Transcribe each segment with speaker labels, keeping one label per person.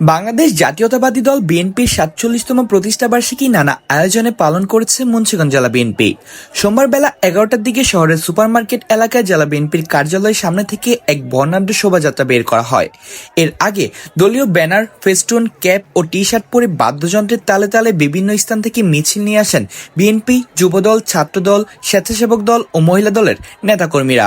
Speaker 1: বাংলাদেশ জাতীয়তাবাদী দল বিএনপির সাতচল্লিশতম প্রতিষ্ঠাবার্ষিকী নানা আয়োজনে পালন করেছে মুন্সিগঞ্জ জেলা বিএনপি। সোমবার বেলা এগারোটার দিকে শহরের সুপারমার্কেট এলাকায় জেলা বিএনপির কার্যালয়ের সামনে থেকে এক বর্ণাঢ্য শোভাযাত্রা বের করা হয়। এর আগে দলীয় ব্যানার, ফেস্টুন, ক্যাপ ও টি শার্ট পরে বাদ্যযন্ত্রের তালে তালে বিভিন্ন স্থান থেকে মিছিল নিয়ে আসেন বিএনপি, যুবদল, ছাত্রদল, স্বেচ্ছাসেবক দল ও মহিলা দলের নেতাকর্মীরা।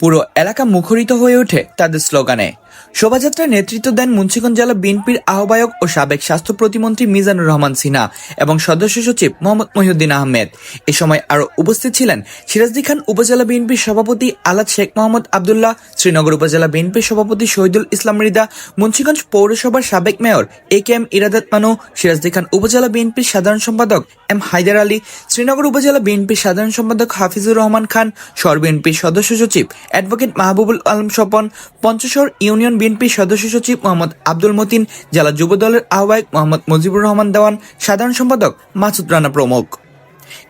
Speaker 1: পুরো এলাকা মুখরিত হয়ে ওঠে তাদের স্লোগানে। শোভাযাত্রায় নেতৃত্ব দেন মুন্সিগঞ্জ জেলা বিএনপির আহ্বায়ক ও সাবেক স্বাস্থ্য প্রতিমন্ত্রী মিজানুর রহমান সিনহা এবং সদস্য সচিব মোহাম্মদ মহিউদ্দিন আহমেদ। এ সময় আরও উপস্থিত ছিলেন সিরাজদি খান উপজেলা বিএনপির সভাপতি আলাদ শেখ মোহাম্মদ আবদুল্লাহ, শ্রীনগর উপজেলা বিএনপির সভাপতি শহীদুল ইসলাম রিদা, মুন্সিগঞ্জ পৌরসভার সাবেক মেয়র এ কে এম ইরাদাত মানু, সিরাজদি খান উপজেলা বিএনপির সাধারণ সম্পাদক এম হায়দার আলী, শ্রীনগর উপজেলা বিএনপির সাধারণ সম্পাদক হাফিজুর রহমান খান শহর বিএনপির সদস্য সচিব অ্যাডভোকেট মাহবুবুল আলম স্বপন, পঞ্চশহর ইউনিয়ন বিএনপির সদস্য সচিব মোহাম্মদ আব্দুল মতিন, জেলা যুব দলের আহ্বায়ক মোহাম্মদ মুজিবুর রহমান দেওয়ান, সাধারণ সম্পাদক মাসুদ রানা প্রমুখ।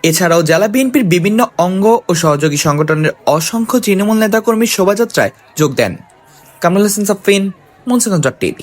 Speaker 1: এছাড়াও জেলা বিএনপির বিভিন্ন অঙ্গ ও সহযোগী সংগঠনের অসংখ্য তৃণমূল নেতাকর্মী শোভাযাত্রায় যোগ দেন। কামরুল হাসান সাফিন, মুন্সিগঞ্জ টিভি।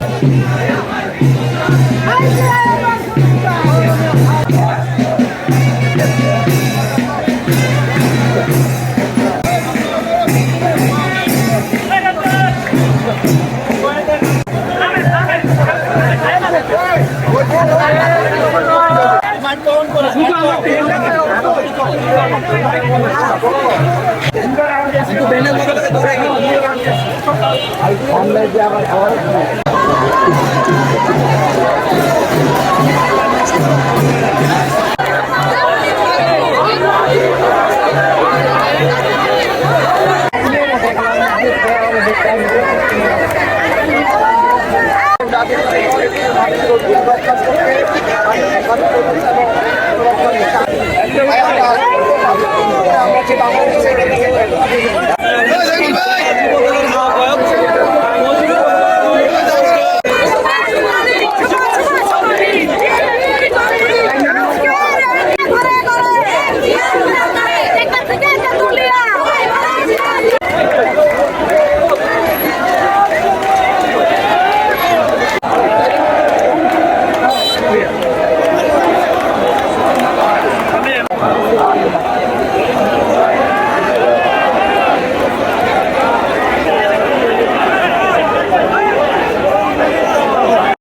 Speaker 2: তারেক রহমান তারেক তালে তালে
Speaker 3: আমরা যে বাংলাদেশের